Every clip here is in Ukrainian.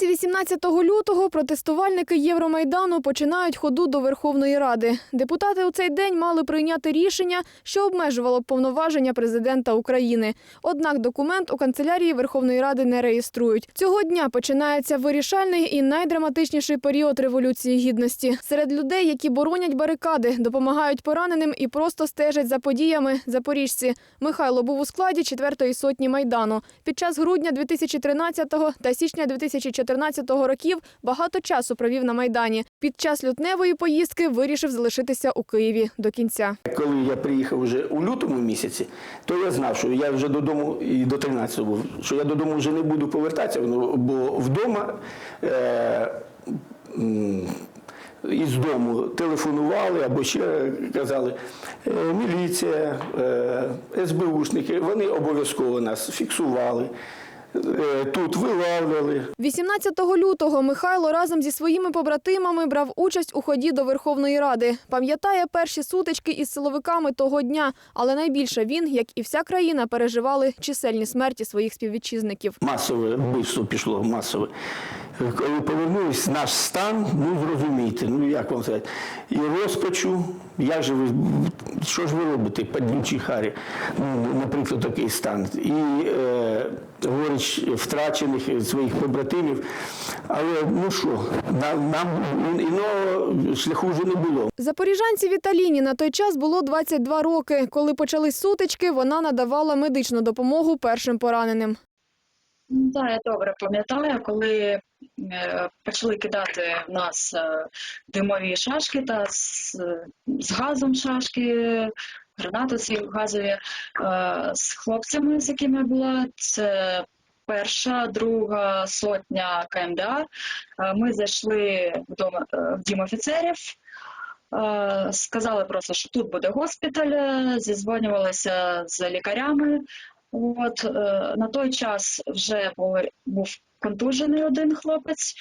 Вранці 18 лютого протестувальники Євромайдану починають ходу до Верховної Ради. Депутати у цей день мали прийняти рішення, що обмежувало повноваження президента України. Однак документ у канцелярії Верховної Ради не реєструють. Цього дня починається вирішальний і найдраматичніший період революції гідності. Серед людей, які боронять барикади, допомагають пораненим і просто стежать за подіями. Запоріжці Михайло був у складі 4-ї сотні майдану. Під час грудня 2013 та січня 2014 років багато часу провів на майдані. Під час лютневої поїздки вирішив залишитися у Києві до кінця. Коли я приїхав вже у лютому місяці, то я знав, що я вже додому і до 13 був, що я додому вже не буду повертатися, бо вдома. Е, із дому телефонували або ще казали, е, міліція, е, СБУшники, вони обов'язково нас фіксували, тут вилавлювали. 18 лютого Михайло разом зі своїми побратимами брав участь у ході до Верховної Ради. Пам'ятає перші сутички із силовиками того дня, але найбільше він, як і вся країна, переживали чисельні смерті своїх співвітчизників. Масове вбивство пішло масове. Коли повернулись, наш стан, ну зрозумійте, ну як вам сказати, і розпачу, як же ви, що ж ви робите, падлючі харі, ну, наприклад, такий стан. І е, горіч втрачених своїх побратимів. Але ну що, нам, нам іного шляху вже не було. Запоріжанці Віталіні на той час було 22 роки. Коли почались сутички, вона надавала медичну допомогу першим пораненим. Ну, Так, я добре пам'ятаю, коли е, почали кидати в нас е, димові шашки та з, з газом шашки, гранати ці газові е, з хлопцями, з якими була. Це перша, друга сотня КМДА. Е, Ми зайшли в е, в дім офіцерів. Е, Сказали просто, що тут буде госпіталь, зізвонювалися з лікарями. От на той час вже був контужений один хлопець,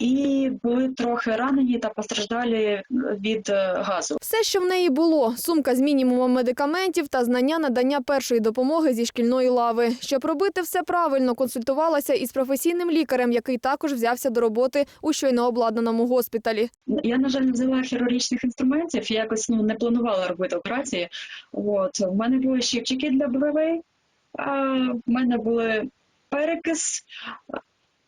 і були трохи ранені та постраждалі від е, газу. Все, що в неї було: сумка з мінімумом медикаментів та знання надання першої допомоги зі шкільної лави. Щоб робити все правильно, консультувалася із професійним лікарем, який також взявся до роботи у щойно обладнаному госпіталі. Я, на жаль, не взяла хірургічних інструментів, я якось ну, не планувала робити операції. От. У мене були щипчики для а в мене були para que se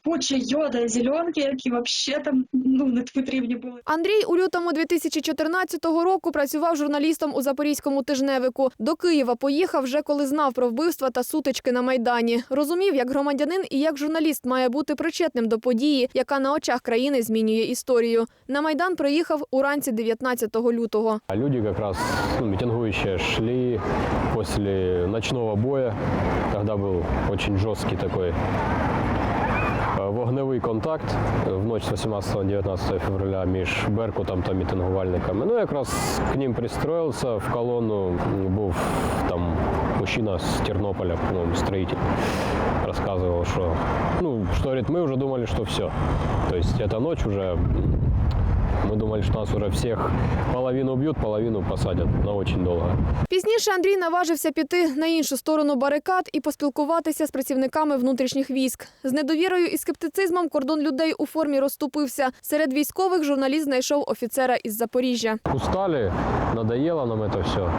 куча йода зеленки, які взагалі там ну, не потрібні були. Андрій у лютому 2014 року працював журналістом у Запорізькому тижневику. До Києва поїхав вже коли знав про вбивства та сутички на майдані. Розумів, як громадянин і як журналіст має бути причетним до події, яка на очах країни змінює історію. На майдан приїхав уранці 19 лютого. А люди как раз, ну, митингующие, шли после ночного боя, когда был очень жесткий такой э, вогневий контакт в ночь з 18-19 февраля між Беркутом та мітингувальниками. Ну, якраз к ним пристроївся в колонну. м, Був там мужчина з Тернополя, по-моєму, строитель, розказував, що ну, що говорить, ми вже думали, що все. Тобто, ця ніч вже м, мы думали, что нас уже всех половину убьют, половину посадят на очень долго. Пізніше Андрій наважився піти на іншу сторону барикад і поспілкуватися з працівниками внутрішніх військ. З недовірою і скептицизмом кордон людей у формі розступився. Серед військових журналіст знайшов офіцера із Запоріжжя. Устали, надоело нам это все.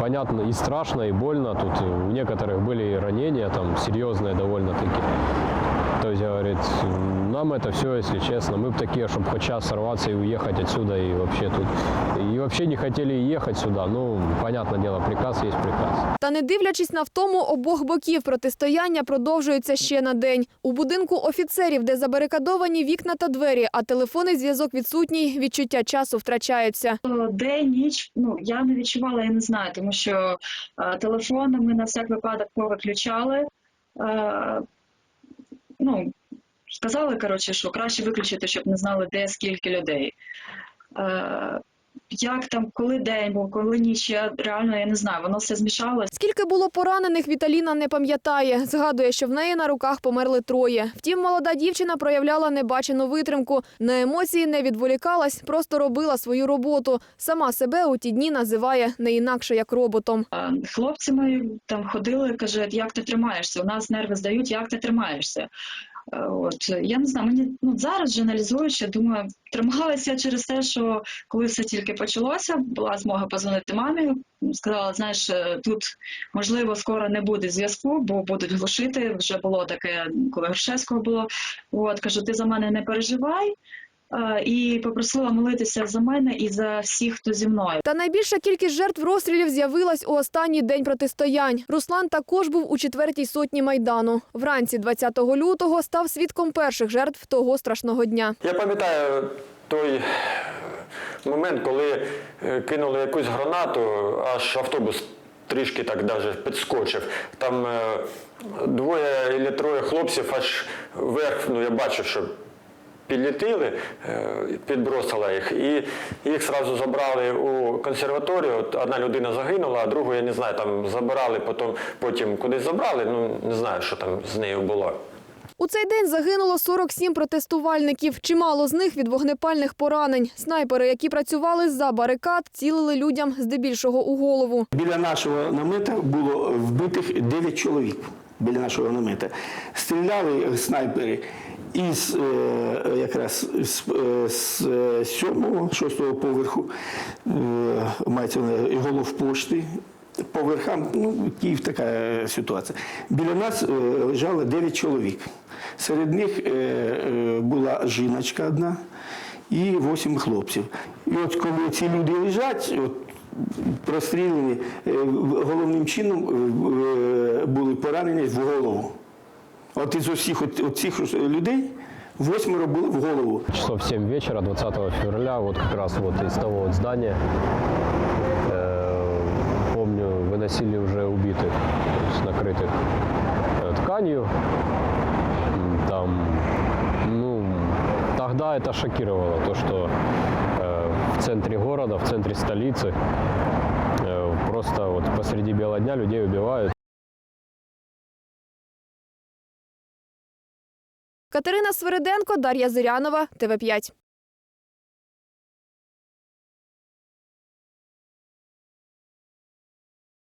Понятно, и страшно, и больно. Тут у некоторых были и ранения, там серьезные довольно-таки. То есть, говорит, нам это все, если честно, мы бы такие, чтобы хоть час сорваться и уехать отсюда, и вообще тут, и вообще не хотели ехать сюда. Ну, понятное дело, приказ есть приказ. Та не дивлячись на втому обох боків, протистояння продовжується ще на день. У будинку офіцерів, де забарикадовані вікна та двері, а телефонний зв'язок відсутній, відчуття часу втрачається. Е, День, ніч, ну я не відчувала, я не знаю, тому що е, телефони ми на всяк випадок повиключали. Е, ну, сказали, коротше, що краще виключити, щоб не знали, де скільки людей. Е, як там, коли день був, коли ніч, я реально я не знаю, воно все змішалось. Скільки було поранених, Віталіна не пам'ятає. Згадує, що в неї на руках померли троє. Втім, молода дівчина проявляла небачену витримку. На емоції не відволікалась, просто робила свою роботу. Сама себе у ті дні називає не інакше як роботом. А Хлопці мої там ходили, кажуть, як ти тримаєшся? У нас нерви здають, як ти тримаєшся? Е, От я не знаю, мені ну зараз же аналізуючи, думаю, трималася через те, що коли все тільки почалося, була змога позвонити мамі. Сказала, знаєш, е, тут можливо скоро не буде зв'язку, бо будуть глушити. Вже було таке, коли Горшевського було. От кажу, ти за мене не переживай. Е, І попросила молитися за мене і за всіх, хто зі мною. Та найбільша кількість жертв розстрілів з'явилась у останній день протистоянь. Руслан також був у четвертій сотні майдану. Вранці 20 лютого став свідком перших жертв того страшного дня. Я пам'ятаю той момент, коли е, кинули якусь гранату, аж автобус трішки так даже підскочив. Там е, двоє або троє хлопців аж вверх, ну я бачив, що підлітили, е, підбросила їх, і їх одразу забрали у консерваторію. От Одна людина загинула, а другу, я не знаю, там забирали, потім, потім кудись забрали, ну не знаю, що там з нею було. У цей день загинуло 47 протестувальників. Чимало з них від вогнепальних поранень. Снайпери, які працювали за барикад, цілили людям здебільшого у голову. Біля нашого намета було вбитих 9 чоловік. Біля нашого намета. Стріляли снайпери із е, якраз з, е, з е, сьомого, шостого поверху, е, мається на увазі головпошти. По верхам, ну, Київ така е, ситуація. Біля нас е, лежало 9 чоловік. Серед них е, е, була жіночка одна і 8 хлопців. І от коли ці люди лежать, от, простріляні, е, головним чином е, були поранені в голову. От із усіх от, от цих людей восьмеро були в голову. Часов 7 вечера 20 февраля, вот как раз вот из того вот здания, э, помню, выносили уже убитых, то есть накрытых э, тканью. М, Там, ну, тогда это шокировало, то, что э, в центре города, в центре столицы э, просто вот посреди бела дня людей убивают. Катерина Свириденко, Дар'я Зирянова, ТВ5.